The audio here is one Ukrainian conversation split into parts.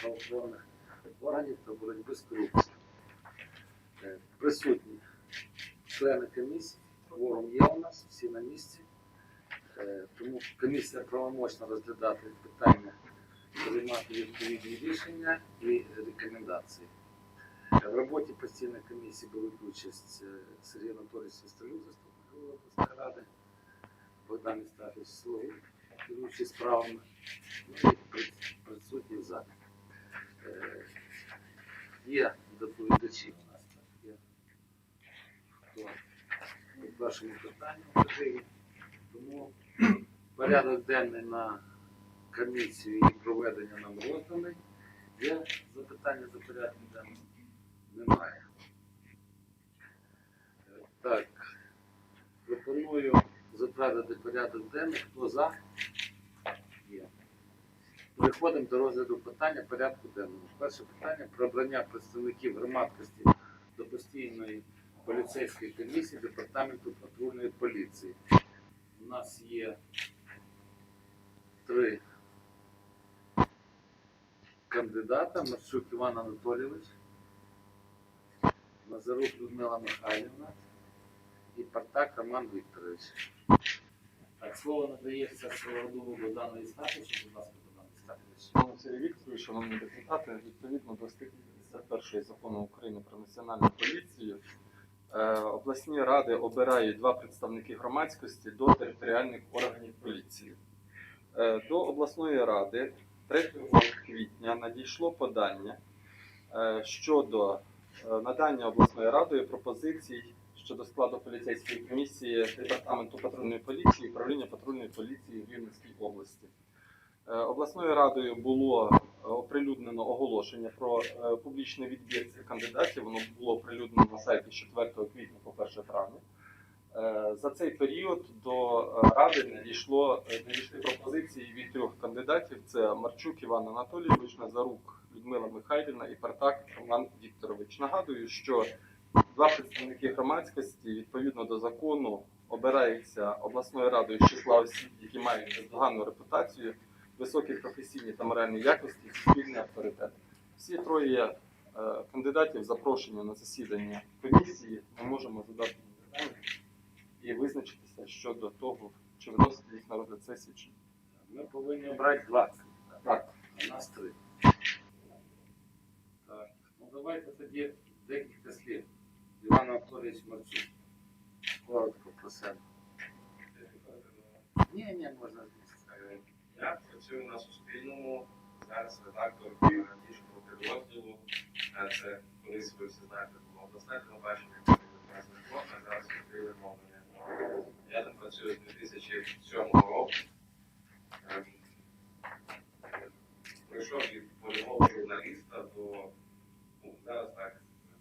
правоохоронних органів та боротьби з корупцією. Присутні члени комісії, кворум є у нас, всі на місці. Тому комісія правомочна розглядати питання, приймати відповідні рішення і рекомендації. В роботі постійної комісії беруть участь Сергій Анатолійович Свистолюк, заступник голови обласної ради, Богдан Істафович Слугу, керуючий справами, присутні в залі. Е, Є доповідачі у нас, є хто по вашому питанню. Тому порядок денний на комісію і проведення нам розданий. Є запитання за порядком денним? Немає. Е, Так, пропоную затвердити порядок денний. Хто за? Переходимо до розгляду питання порядку денного. Перше питання про обрання представників громадськості до постійної поліцейської комісії департаменту патрульної поліції. У нас є три кандидата. Марчук Іван Анатолійович, Назарук Людмила Михайлівна і Партак Роман Вікторович. Так, слово надається Сковороду Богдану Істафовичу. Будь ласка. Шановний Сергій шановні депутати, відповідно до статті 51 закону України про національну поліцію, е, обласні ради обирають два представники громадськості до територіальних органів поліції. Е, До обласної ради 3 квітня надійшло подання е, щодо надання обласною радою пропозицій щодо складу поліцейської комісії департаменту патрульної поліції і управління патрульної поліції в Рівненській області. Е, Обласною радою було е, оприлюднено оголошення про е, публічний відбір цих кандидатів. Воно було оприлюднено на сайті 4 квітня по 1 травня. За цей період до ради надійшло надійшли пропозиції від трьох кандидатів: це Марчук Іван Анатолійович, Назарук Людмила Михайлівна і Партак Роман Вікторович. Нагадую, що два представники громадськості відповідно до закону обираються обласною радою з числа осіб, які мають бездоганну репутацію високі професійні та моральні якості і суспільний авторитет. Всі троє е, кандидатів запрошені на засідання комісії. Ми можемо задати питання і визначитися щодо того, чи виносити їх на розгляд сесії чи ні. Ми повинні обрати два кандидата. Так. А нас три. Так, ну давайте тоді декілька слів. Іван Анатолійович Марчук. Коротко про себе. Ні, ні, можна Е, Я працюю на Суспільному, зараз редактор аналітичного підрозділу. Е, Це колись ви всі знаєте, було обласне телебачення, а зараз відкрили мовлення. Я там працюю з 2007 року. Ем, Прийшов від польового журналіста до ну, зараз так,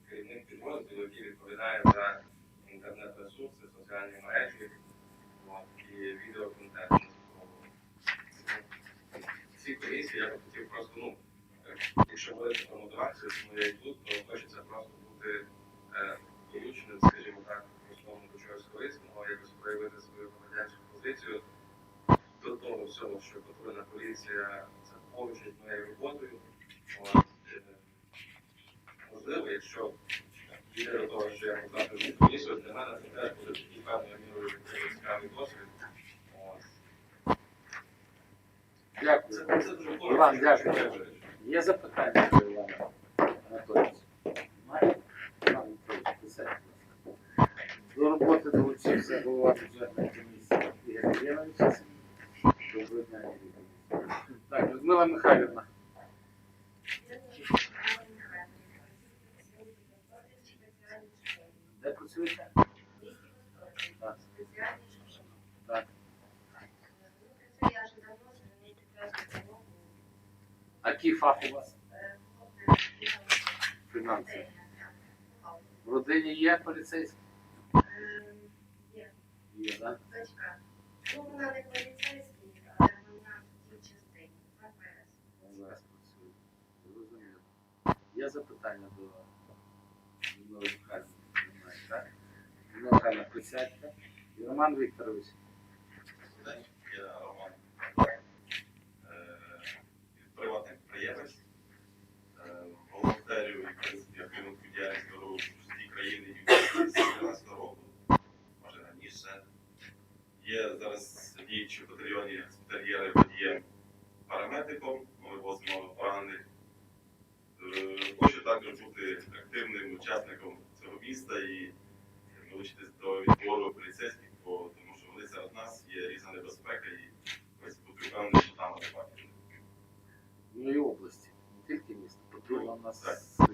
керівник підрозділу, який відповідає за інтернет-ресурси, соціальні мережі от, і відеоконтент. Ці комісії я б хотів просто, ну, якщо говорити про мотивацію, тому я тут, то хочеться просто бути е, долученим, скажімо так, условно до чогось корисного, якось проявити свою громадянську позицію до того всього, що патрульна поліція це поруч моєю роботою. От, е, можливо, якщо дійде до того, що я в комісію, для мене це теж буде певною мірою цікавий досвід. От. Дякую. Іван, дякую. Є запитання до Івана Анатолійовича? Має? Іван Анатолійович, присядьте. До роботи долучився голова бюджетної комісії Ігор Євгенович. Доброго дня, Ігор Євгенович. Так, Людмила Михайлівна. Де працюєте? Так. Так. А який фах у вас? Фінанси. В родині є поліцейський? Є, так? Ну, вона не поліцейський, але вона в частині. Зрозуміло. Є запитання до Михайлівни? Так? Михайлівна, присядьте. Роман Вікторович. Я Роман. Є зараз діючі в батальйоні спітальєри водієм парамедиком, ми возимо поранених. Е, хочу також бути активним учасником цього міста і долучитись до відбору поліцейських, бо тому що вони серед нас є різна небезпека і ось бути впевнений, що там адекватні. Ну і області, не тільки місто, потрібно в нас. Так.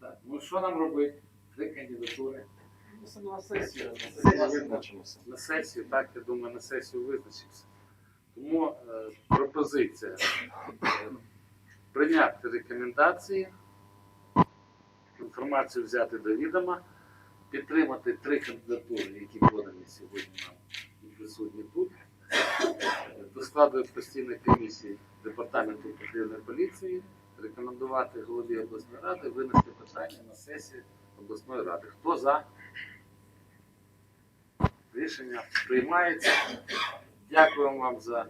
так. Ну що нам робити? Три кандидатури. Ми на сесію, на Сесію сесію визначимося. На сесію, так, я думаю, на сесію визначимося. Тому е, пропозиція е, прийняти рекомендації, інформацію взяти до відома, підтримати три кандидатури, які подані сьогодні нам і присутні тут. До складу постійної комісії департаменту патрульної поліції рекомендувати голові обласної ради винести питання на сесію обласної ради. Хто за? Рішення приймається. Дякуємо вам за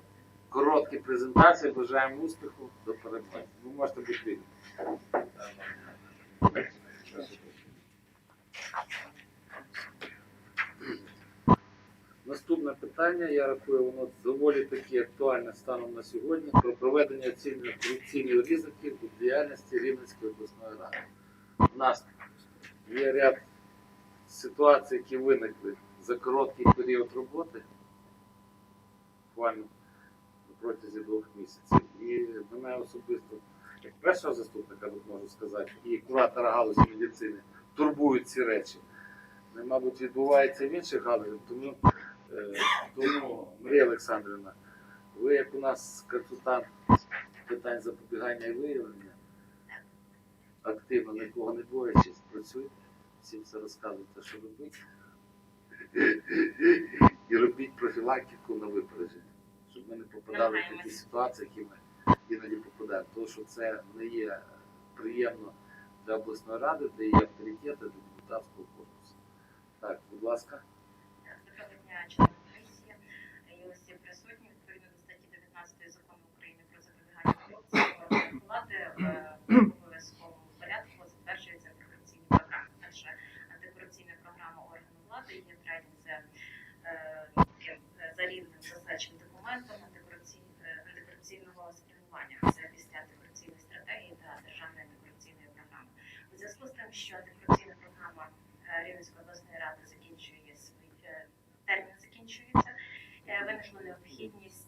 короткі презентації. Бажаємо успіху. До перемоги. Ви можете бути вільні. Наступне питання, я рахую, воно доволі таки актуальне станом на сьогодні про проведення оцінювання корупційних ризиків у діяльності Рівненської обласної ради. У нас є ряд ситуацій, які виникли за короткий період роботи, буквально протязі двох місяців. І мене особисто, як першого заступника, можу сказати, і куратора галузі медицини турбують ці речі. Вони, мабуть, відбуваються в інших галузях, тому, е, тому Марія Олександрівна, ви як у нас консультант питань запобігання і виявлення, активно нікого не боячись, працюйте, всім все розказуйте, що робити. І робіть профілактику на випередження, щоб ми не попадали в такі ситуації, які ми іноді попадаємо. Тому що це не є приємно для обласної ради, де є авторитет для депутатського корпусу. Так, будь ласка. Доброго дня, члени комісії і усі присутні відповідно до статті 19 закону України про запобігання корупції органи влади е, в обов'язковому порядку затверджується антикорупційні програми. Перше антикорупційна програма органу влади є третім за, е, таким, е, за рівнем зазначеним документом антикорупцій- е, антикорупційного спрямування. Це після антикорупційної стратегії та державної антикорупційної програми. У зв'язку з тим, що антикорупційна програма е, Рівненської обласної ради закінчує свій е, термін закінчується. Е, Виникла необхідність е,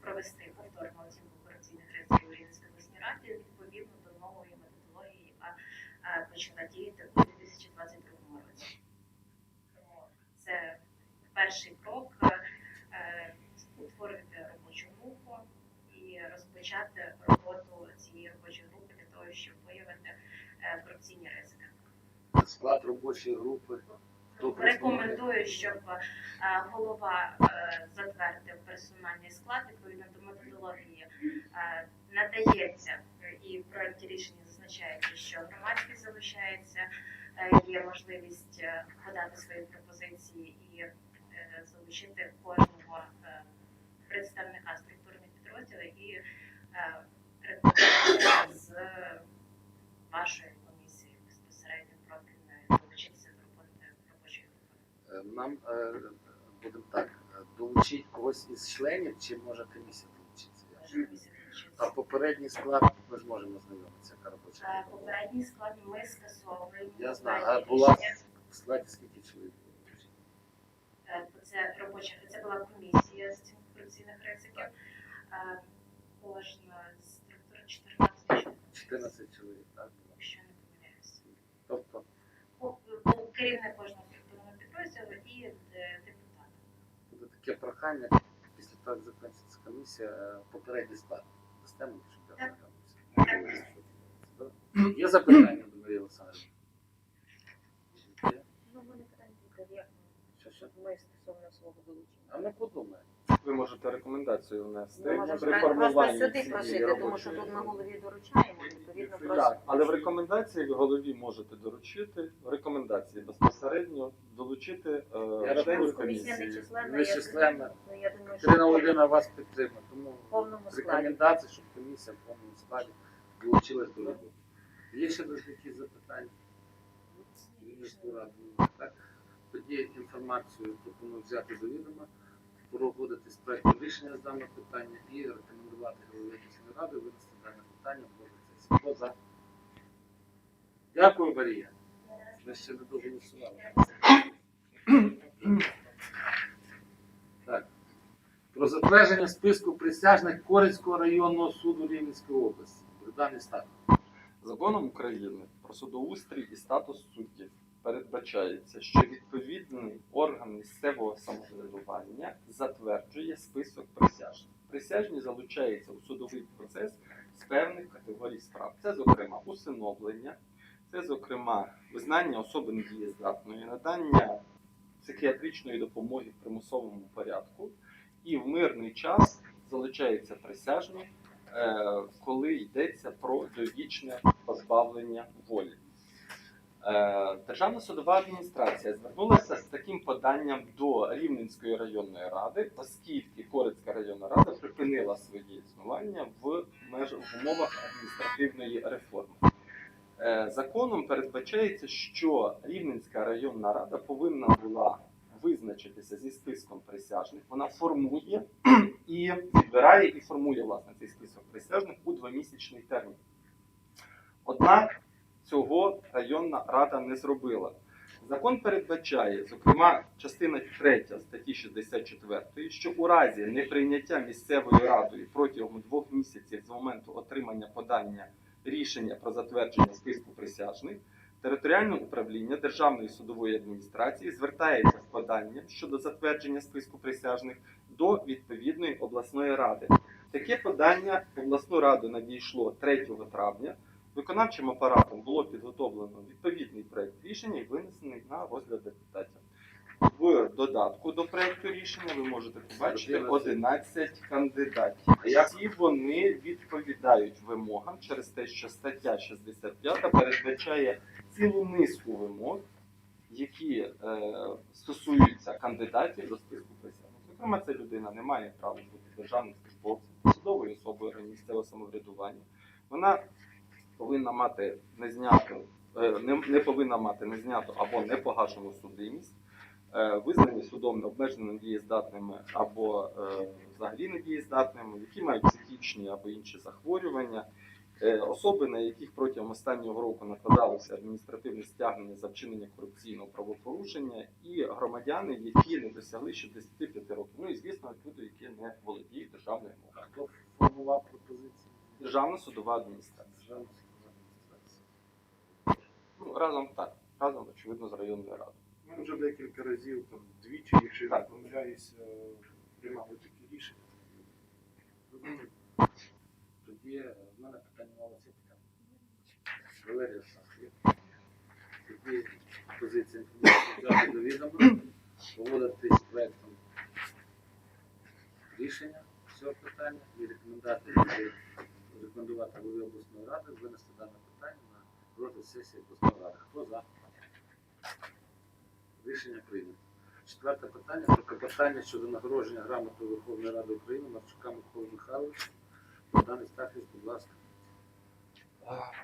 провести повторну оцінку корупційних ризиків у Рівненській обласній раді відповідно до нової методології, яка е, почала діяти у 2022 році. Тому це перший крок е, утворити робочу групу і розпочати роботу цієї робочої групи для того, щоб виявити е, корупційні ризики. Склад робочої групи. Рекомендую, щоб е, голова е, затвердив персональний склад відповідно до методології. Е, Надається і в проєкті рішення зазначається, що громадськість залишається, є можливість подати свої пропозиції і залучити кожного представника структурних підрозділів і з вашої комісії безпосередньо профільної долучитися до роботи робочої групи. Е, Нам е, будемо так, долучить долучити когось із членів, чи може комісія долучитися? Долучиться. А попередній склад ми ж можемо знайомитися, яка робоча Е. Попередній склад ми скасовуємо. Я знаю, а була в складі скільки чоловік? Е, Це робоча, це була комісія з оцінки корупційних ризиків. Е, Кожна з структур 14 чоловік, 14 чоловік, так? було. якщо не помиляюся. Тобто Був був керівник кожного структурного підрозділу і е, депутат. буде таке прохання, після того, як закінчиться комісія, попередній склад мені, щоб я. Є запитання до Марії Олександрівни? Ну, мене питання тільки як ми стосовно свого долучення. А ми подумаємо. Ви можете рекомендацію внести Ми можемо просто формуванні сюди просити, тому що тут на голові доручаємо, Так, але в рекомендації ви голові можете доручити в рекомендації безпосередньо долучити е, рахую, членів Комісія комісії. не численна, я думаю, ну, Катерина Володимирівна вас підтримує, тому в повному складі. рекомендації, щоб комісія в повному складі долучилась до роботи. Є ще десь якісь запитання? Ради. Так? Тоді інформацію пропоную взяти до відома, проводити проєктом рішення з даного питання і рекомендувати голові обласної ради винести дане питання. Дякую, Марія. Ми ще не доголосували. Так. Про затвердження списку присяжних Корицького районного суду Рівненської області. Богдан Істак. Законом України про судоустрій і статус суддів передбачається, що відповідний орган місцевого самоврядування затверджує список присяжних. Присяжні залучаються у судовий процес з певних категорій справ. Це, зокрема, усиновлення, це, зокрема, визнання особи недієздатної, надання психіатричної допомоги в примусовому порядку, і в мирний час залучаються присяжні, е, коли йдеться про довічне позбавлення волі. Е, Державна судова адміністрація звернулася з таким поданням до Рівненської районної ради, оскільки Корицька районна рада припинила своє існування в межах в умовах адміністративної реформи. Е, Законом передбачається, що Рівненська районна рада повинна була визначитися зі списком присяжних. Вона формує і відбирає і формує власне цей список присяжних у двомісячний термін. Однак цього районна рада не зробила. Закон передбачає, зокрема, частина 3 статті 64, що у разі неприйняття місцевою радою протягом двох місяців з моменту отримання подання рішення про затвердження списку присяжних, територіальне управління Державної судової адміністрації звертається з поданням щодо затвердження списку присяжних до відповідної обласної ради. Таке подання в обласну раду надійшло 3 травня. Виконавчим апаратом було підготовлено відповідний проект рішення і винесений на розгляд депутатів. В додатку до проекту рішення ви можете побачити 11 кандидатів. Всі вони відповідають вимогам через те, що стаття 65 передбачає цілу низку вимог, які е, стосуються кандидатів до списку присяжних. Зокрема, ця людина не має права бути державним службовцем, посадовою особою місцевого самоврядування. Вона повинна мати незняту, е, не, не повинна мати незняту або непогашену судимість, е, визнані судом необмежено недієздатними або е, взагалі недієздатними, які мають психічні або інші захворювання, особи, на яких протягом останнього року накладалося адміністративне стягнення за вчинення корупційного правопорушення, і громадяни, які не досягли 65 років. Ну і звісно, люди, які не володіють державною мовою. хто формував адміністрація. Державна судова адміністрація. Ну, разом так, разом, очевидно, з районною радою. Ми вже декілька разів, там двічі, якщо я не Так. помиляюся, приймали такі рішення. Тоді е, в мене питання мало це питання. Валерія Сахарів. Тоді позиція інформації взяти до відома, поводити з проектом рішення цього питання і рекомендати рекомендувати голові обласної ради винести дане питання на розгляд сесії ради. Хто за? Рішення прийнято. Четверте питання про клопотання щодо нагородження грамотою Верховної Ради України Марчука Миколи Михайловича. Богдан Стахович, будь ласка.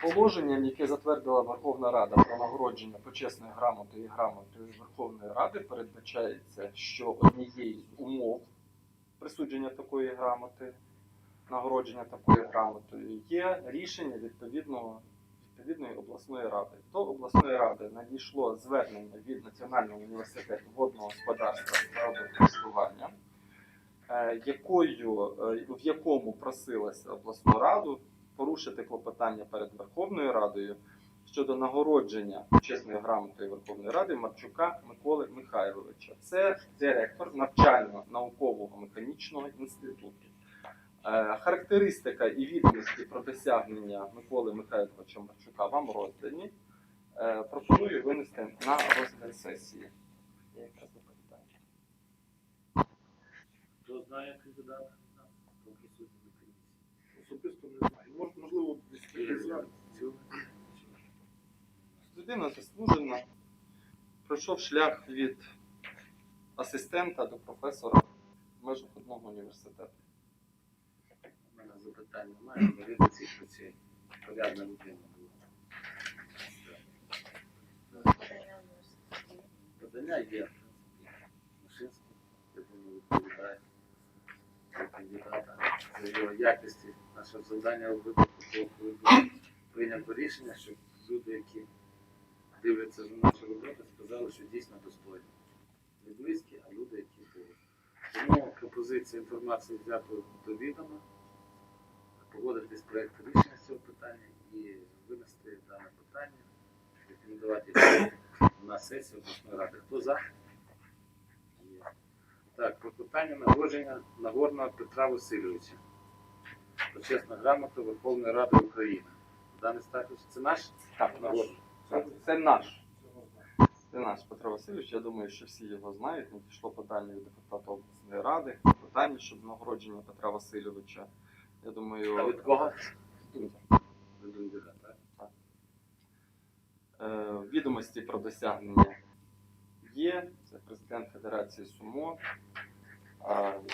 Положенням, яке затвердила Верховна Рада про нагородження почесною грамотою і грамотою Верховної Ради, передбачається, що однією з умов присудження такої грамоти, нагородження такою грамотою є рішення відповідного відповідної обласної ради. До обласної ради надійшло звернення від Національного університету водного господарства природокористування, е, е, в якому просилося обласну раду порушити клопотання перед Верховною Радою щодо нагородження чесною грамотою Верховної Ради Марчука Миколи Михайловича. Це директор навчально-наукового механічного інституту. Е, Характеристика і відомості про досягнення Миколи Михайловича Марчука вам роздані. Е, Пропоную винести на розгляд сесії. Я якраз доповідаю. Хто знає кандидата? Присутній на комісії? Особисто не знаю. Мож, можливо? Людина заслужена, пройшов шлях від асистента до професора в межах одного університету. Запитання немає, але від цих працює. Порядна людина була. Подання є. В я думаю, відповідає за кандидата, за його якості. Наше завдання у випадку коли буде прийнято рішення, щоб люди, які дивляться на нашу роботу, сказали, що дійсно достойні. Не близькі, а люди, які були. Тому пропозиція інформації взято до відома, погодитись проєкт рішення з цього питання і винести дане питання, рекомендувати на сесію обласної ради. Хто за? Є. Так, про питання нагородження Нагорного Петра Васильовича. Почесна грамота Верховної Ради України. Даний статус це наш? Так, Нагорний. Це, це наш. Це наш Петро Васильович. Я думаю, що всі його знають. Надійшло подання від депутата обласної ради. Питання щодо нагородження Петра Васильовича. Я думаю, А від кого? Від Дундіра, так? Е, відомості про досягнення є. Це президент Федерації Сумо.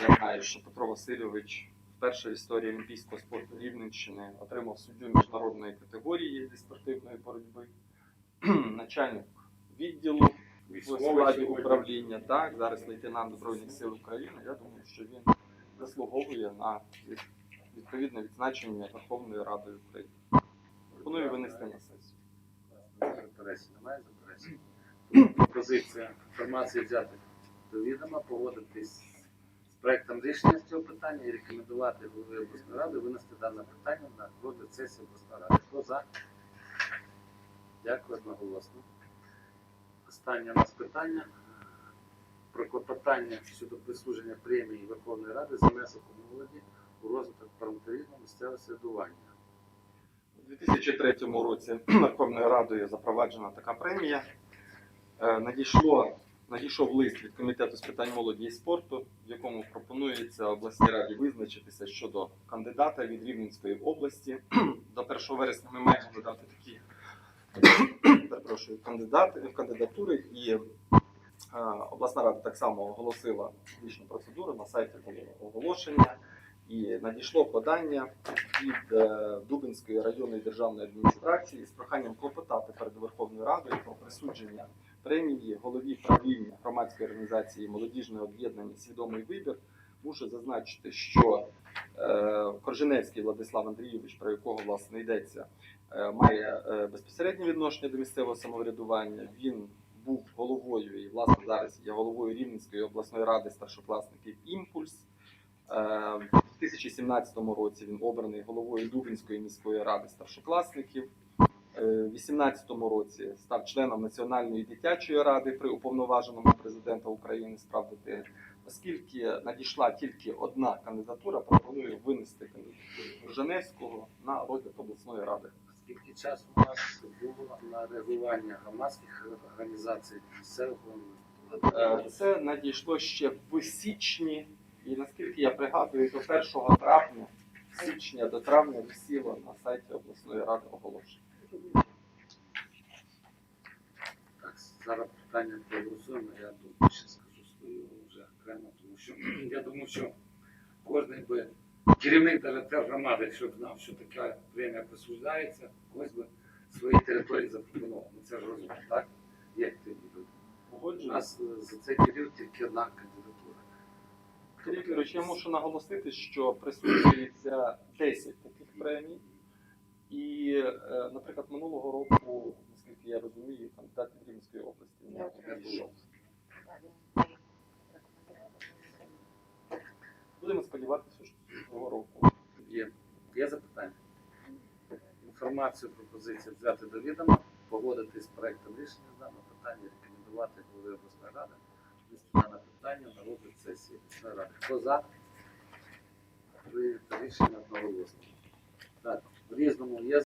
Я знаю, що Петро Васильович вперше в історії олімпійського спорту Рівненщини отримав суддю міжнародної категорії зі спортивної боротьби. Начальник відділу у складі управління. Так, зараз лейтенант Збройних сил України. Я думаю, що він заслуговує на відповідне відзначення Верховною Радою України. Пропоную винести на сесію. Заперечень немає заперечень. Пропозиція інформації взяти до відома, погодитись з проектом рішення з цього питання і рекомендувати голові обласної ради винести дане питання на розгляд сесії обласної ради. Хто за? Дякую одноголосно. Останнє у нас питання про клопотання щодо присудження премії Верховної Ради за внесок у молоді у розвиток парламентаризму місцевого середування. У 2003 році Верховною Радою запроваджена така премія. Е, Надійшло, надійшов лист від комітету з питань молоді і спорту, в якому пропонується обласній раді визначитися щодо кандидата від Рівненської області. До 1 вересня ми маємо додати такі перепрошую, кандидати, кандидатури, і е, обласна рада так само оголосила публічну процедуру на сайті було оголошення. І надійшло подання від е, Дубинської районної державної адміністрації з проханням клопотати перед Верховною Радою про присудження премії голові правління громадської організації молодіжне об'єднання Свідомий вибір. Мушу зазначити, що е, Корженевський Владислав Андрійович, про якого власне йдеться, е, має безпосереднє відношення до місцевого самоврядування. Він був головою і власне зараз є головою Рівненської обласної ради старшокласників Імпульс. Е, У 2017 році він обраний головою Дубинської міської ради старшокласників. Е, У 2018 році став членом Національної дитячої ради при уповноваженому президента України з прав дитини. Оскільки надійшла тільки одна кандидатура, пропоную винести кандидатуру Женевського на розгляд обласної ради. Скільки часу у нас було на реагування громадських організацій місцевих Е, Це надійшло ще в січні, і наскільки я пригадую, до 1 травня, з січня до травня висіло на сайті обласної ради оголошення. Так, зараз питання проголосуємо. Я тут ще скажу свою вже окремо, тому що я думаю, що кожен би керівник навіть громади, якщо б знав, що така премія присуждається, ось би свої території запропонував. Ну це ж розумно, так? Як ти буде? У нас е, за цей період тільки одна кандидатура. Вікторович, я мушу наголосити, що присуджується 10 таких премій. І, е, наприклад, минулого року, наскільки я розумію, кандидат від Рівненської області не пішов. Будемо сподіватися, що цього року. Є, є запитання? Інформацію, пропозицію взяти до відома, погодити з проектом рішення з даного питання, рекомендувати голови обласної ради, дане питання на розгляд сесії. Хто за? Прийнято рішення одноголосно. Так, в різному є